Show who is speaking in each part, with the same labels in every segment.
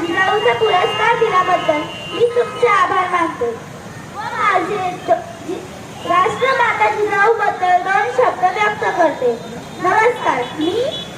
Speaker 1: जिजाऊचा पुरस्कार दिल्याबद्दल मी तुमचे आभार मानतो. व माझे राष्ट्रमाता जिजाऊ बद्दल दोन शब्द व्यक्त करते. नमस्कार मी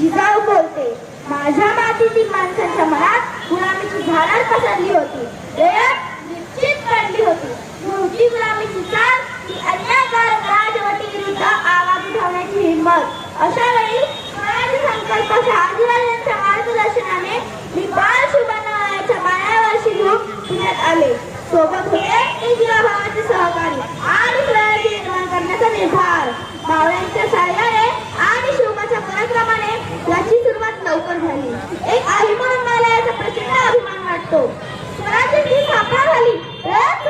Speaker 1: जिजाऊ बोलते. माझ्या मातीतील माणसांच्या मनात गुलामीची झाडर पसरली होती. वेळ निश्चित पडली होती. मोठी गुलामीची चाल ही अन्यायकारक राजवटी विरुद्ध आवाज उठवण्याची हिंमत. अशा वेळी पुण्यात आले. सोबत होते इंदिरा भावाचे सहकारी आणि स्वराज्य निर्माण करण्याचा निर्धार. भावळ्यांच्या सहाय्याने आणि शिवमाच्या पराक्रमाने याची सुरुवात लवकर झाली. एक अभिमान मला याचा प्रचंड अभिमान वाटतो. स्वराज्याची स्थापना झाली. तर